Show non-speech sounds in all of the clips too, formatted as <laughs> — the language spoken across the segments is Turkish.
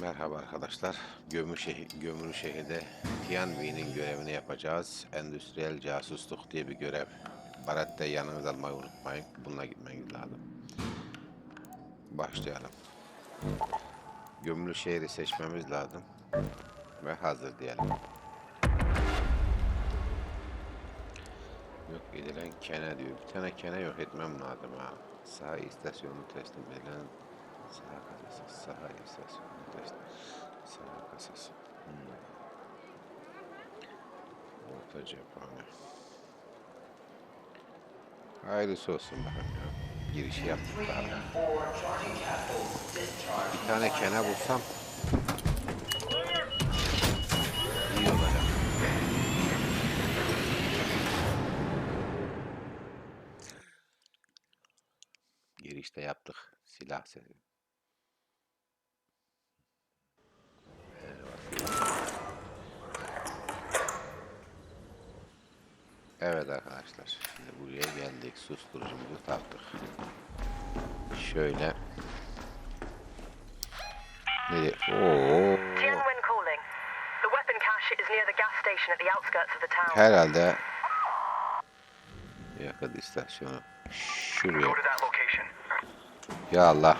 Merhaba arkadaşlar. Gömüşehir, Gömüşehir'de Tianwi'nin görevini yapacağız. Endüstriyel casusluk diye bir görev. Barette yanınıza almayı unutmayın. Bununla gitmeniz lazım. Başlayalım. Gömülü şehri seçmemiz lazım. Ve hazır diyelim. Yok edilen kene diyor. Bir tane kene yok etmem lazım ha. Saha istasyonu teslim edilen saha kasası. Saha istasyonu teslim. Saha kasası. Hmm. Orta cephane. Hayırlısı olsun bakalım ya. Girişi yaptık daha. Bir tane kene bulsam. Girişte yaptık. Silah sesi. Evet arkadaşlar. Şimdi buraya geldik. Susturucumuzu taktık. Şöyle. Nereye? Oo. Herhalde yakıt istasyonu şuraya. Ya Allah.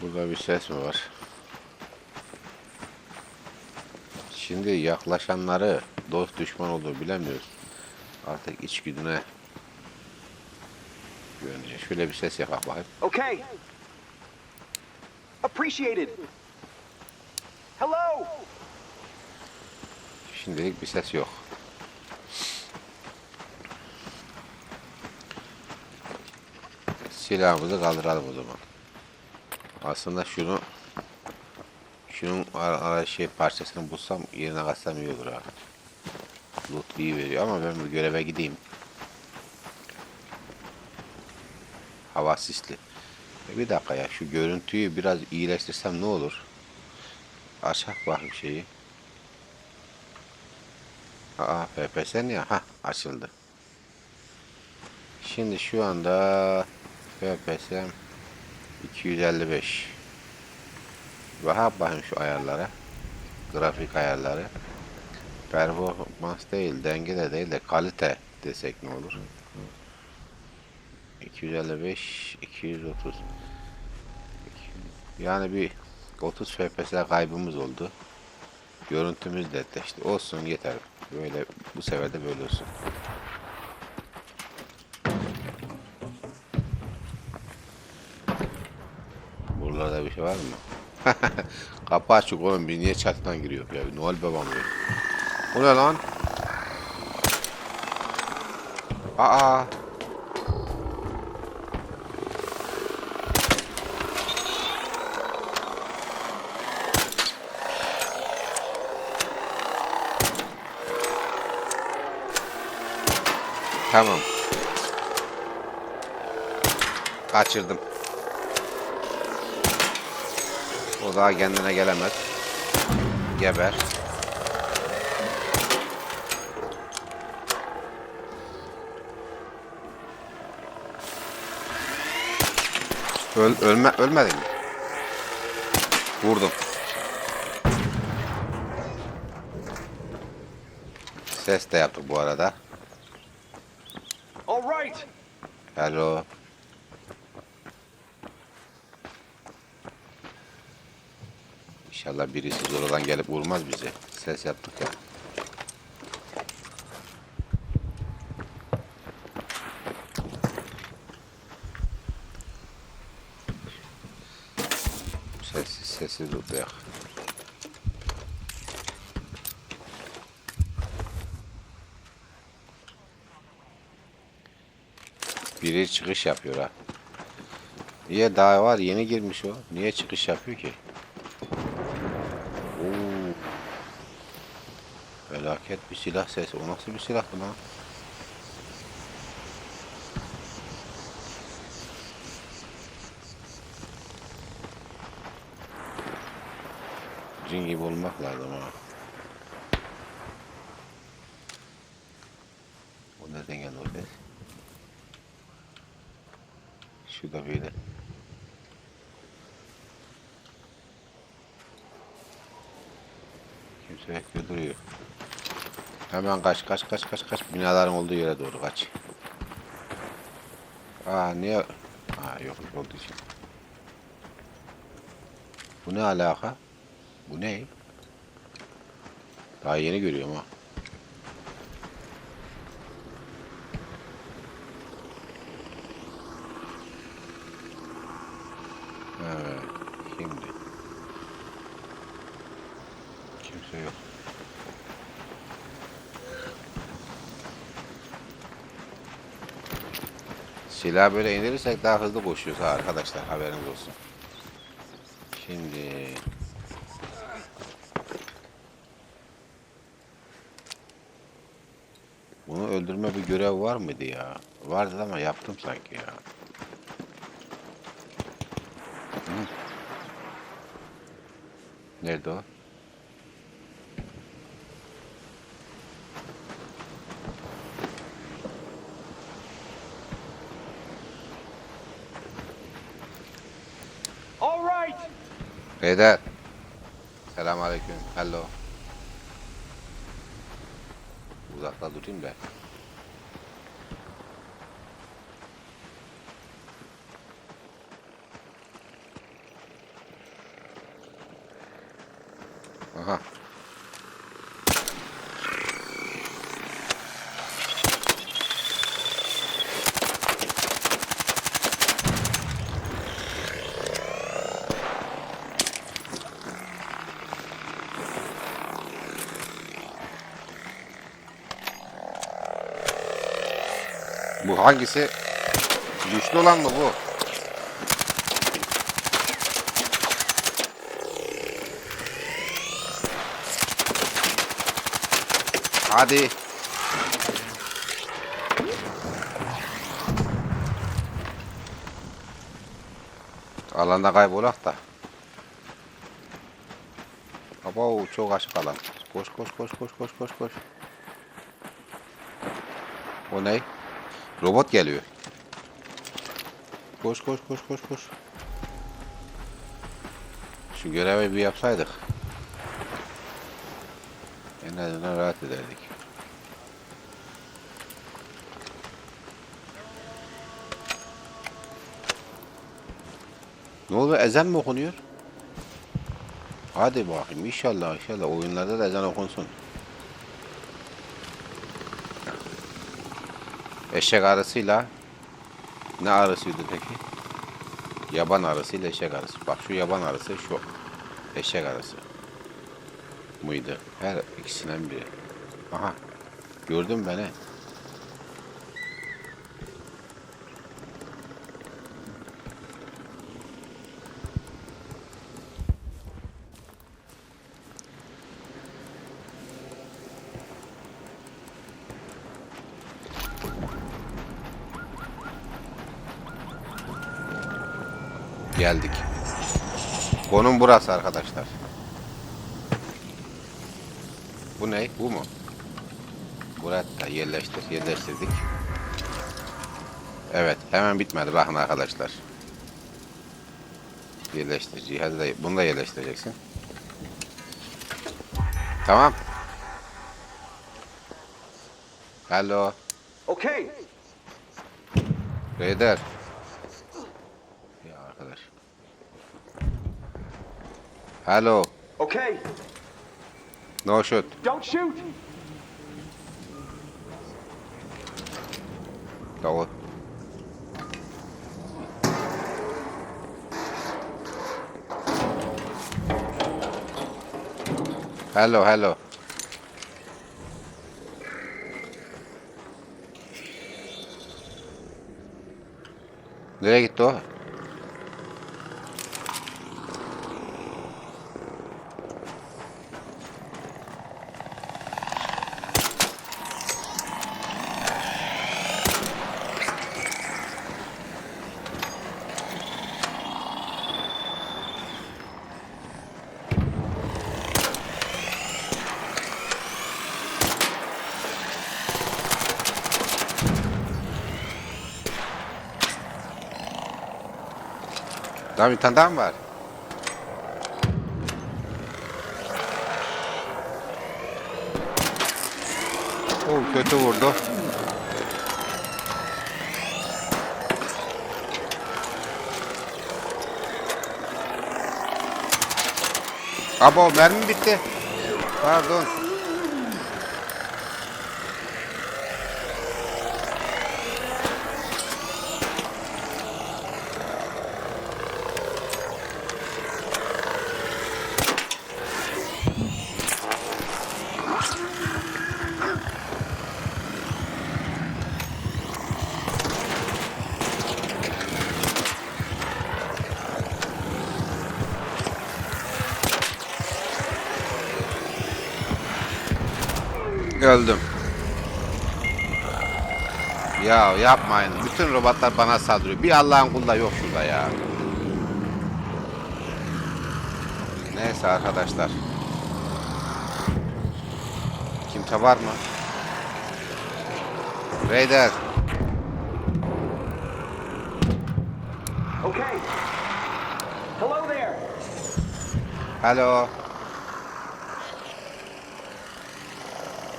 Burada bir ses mi var? Şimdi yaklaşanları dost düşman olduğu bilemiyoruz. Artık içgüdüne güveneceğiz. Şöyle bir ses yapalım bakayım. Okay. Appreciated. Hello. Şimdilik bir ses yok. Silahımızı kaldıralım o zaman. Aslında şunu şunun ara, şey parçasını bulsam yerine katsam iyi olur ha. Loot iyi veriyor ama ben bu göreve gideyim. Hava sisli. E Bir dakika ya şu görüntüyü biraz iyileştirsem ne olur? Açak bakayım şeyi. Aa FPS ya? Ha açıldı. Şimdi şu anda FPS 255. Bak bakayım şu ayarlara. Grafik ayarları. Performans değil, denge de değil de kalite desek ne olur? 255, 230. Yani bir 30 FPS kaybımız oldu. Görüntümüz de işte olsun yeter. Böyle bu sefer de böyle olsun. Buralarda bir şey var mı? <laughs> Kapı açık oğlum biz niye çatıdan giriyor ya? Noel babam ya. Bu ne lan? Aa. Tamam. Kaçırdım. O daha kendine gelemez. Geber. Öl, ölme, ölmedin mi? Vurdum. Ses de yaptık bu arada. Hello. İnşallah birisi zorladan gelip vurmaz bizi. Ses yaptık ya. Sessiz sessiz tutacak. Biri çıkış yapıyor ha. Niye daha var yeni girmiş o. Niye çıkış yapıyor ki? Oo. Felaket bir silah sesi. O nasıl bir silahtı lan? Cin gibi olmak lazım ha. O nereden geldi o ses? Şurada biri. Kimse bekliyor duruyor. Hemen kaç kaç kaç kaç kaç binaların olduğu yere doğru kaç. Aa niye? Ha yok olduğu için. Bu ne alaka? Bu ne? Daha yeni görüyorum ha. Evet, şimdi. Kimse yok. Silah böyle indirirsek daha hızlı koşuyoruz ha arkadaşlar haberiniz olsun. Şimdi bunu öldürme bir görev var mıydı ya? Vardı ama yaptım sanki ya. Nerede o? Beyler. Selamünaleyküm. Hello. Uzakta durayım da. Aha. Hangisi? Güçlü olan mı bu? Hadi. Alanda kaybolak da. Abo çok açık alan. Koş koş koş koş koş koş koş. O ne? Robot geliyor. Koş koş koş koş koş. Şu görevi bir yapsaydık. En azından rahat ederdik. Ne oluyor? Ezan mı okunuyor? Hadi bakayım inşallah inşallah oyunlarda da ezan okunsun. Eşek arısıyla ne arısıydı peki? Yaban arısıyla eşek arısı. Bak şu yaban arısı şu eşek arısı. Muydu? Her ikisinden biri. Aha. Gördün beni. Geldik. Konum burası arkadaşlar. Bu ne? Bu mu? Buraya da yerleştir, yerleştirdik. Evet, hemen bitmedi. Bakın arkadaşlar. Yerleştir. Cihazı da, bunu da yerleştireceksin. Tamam. Hello. Okay. Raider. Hello. Okay. No shoot. Don't shoot. Tamam. Hello, hello. Nereye gitti o? Daha bir tane daha mı var? O kötü vurdu. Abo mermi bitti. Pardon. Öldüm. Ya yapmayın. Bütün robotlar bana saldırıyor. Bir Allah'ın kulu da yok şurada ya. Neyse arkadaşlar. Kimse var mı? Raider. Okay. Hello there. Alo.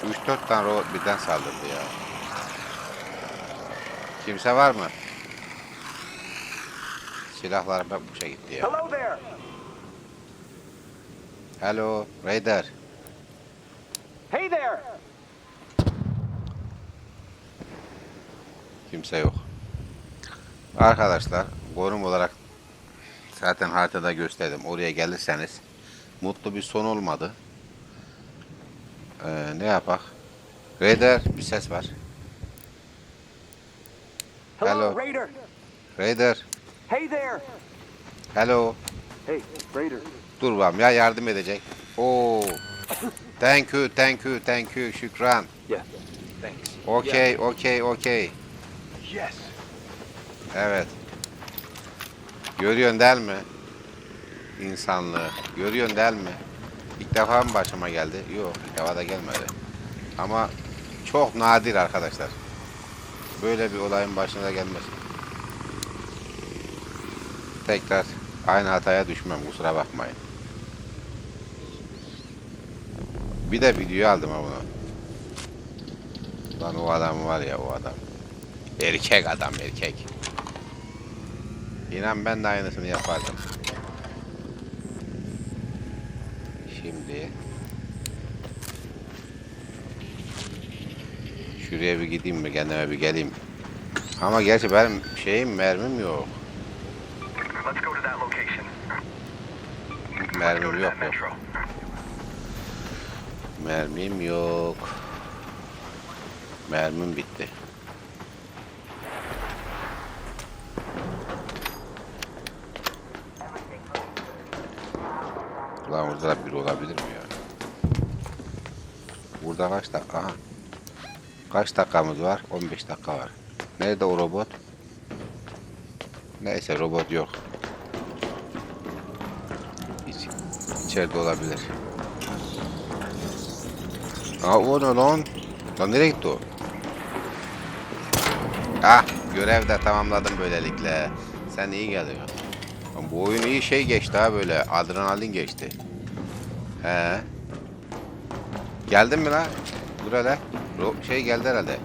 3-4 tane robot birden saldırdı ya. Kimse var mı? Silahlarım hep boşa gitti ya. Hello there. Alo, Raider. Hey there. Kimse yok. Arkadaşlar, konum olarak zaten haritada gösterdim. Oraya gelirseniz mutlu bir son olmadı. Ee, ne yapak? Raider, bir ses var. Hello. Raider. Raider, Hey there. hello. Hey, Raider. Dur bakalım ya yardım edecek. Oo. Thank you, thank you, thank you. Şükran. Yes. Thanks. Okey, okey, okey. Yes. Evet. Görüyorsun değil mi? İnsanlığı. Görüyorsun değil mi? İlk defa mı başıma geldi? Yok, ilk defa da gelmedi. Ama çok nadir arkadaşlar. Böyle bir olayın başına gelmez. Tekrar aynı hataya düşmem kusura bakmayın. Bir de video aldım ha bunu. Lan o adam var ya o adam. Erkek adam erkek. İnan ben de aynısını yapardım. Şimdi şuraya bir gideyim mi kendime bir geleyim. Ama gerçi benim şeyim mermim yok. Mermim yok yok. Mermim yok. Mermim bitti. Ulan orada da biri olabilir mi ya? Burada kaç dakika? Aha. Kaç dakikamız var? 15 dakika var. Nerede o robot? Neyse robot yok. İç, içeride olabilir. Aa o ne lan? Lan nereye gitti o? Ah görev de tamamladım böylelikle. Sen iyi geliyorsun. Lan Bu oyun iyi şey geçti ha böyle adrenalin geçti. He. Geldin mi lan? Dur hele. Şey geldi herhalde.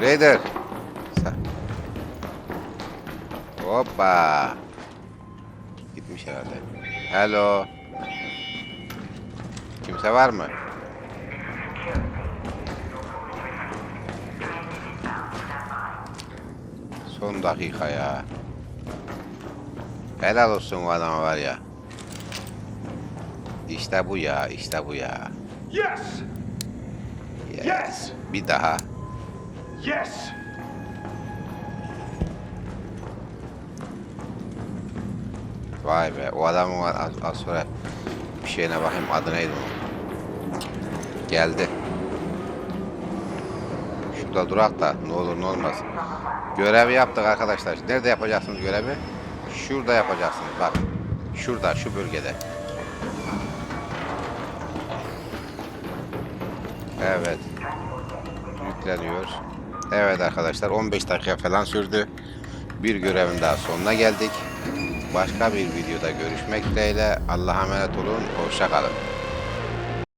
Raider. Sen. Hoppa. Gitmiş herhalde. Hello. Kimse var mı? Son dakika ya. Helal olsun o adama var ya. İşte bu ya, işte bu ya. Yes. Yes. Yes. Bir daha. Yes. Vay be, o adamın var az, az sonra bir şeyine bakayım adı neydi onun? Geldi. Şurada durak da ne olur ne olmaz. Görevi yaptık arkadaşlar. Nerede yapacaksınız görevi? Şurada yapacaksınız bak. Şurada, şu bölgede. Evet. Yükleniyor. Evet arkadaşlar 15 dakika falan sürdü. Bir görevin daha sonuna geldik. Başka bir videoda görüşmek dileğiyle. Allah'a emanet olun. Hoşça kalın.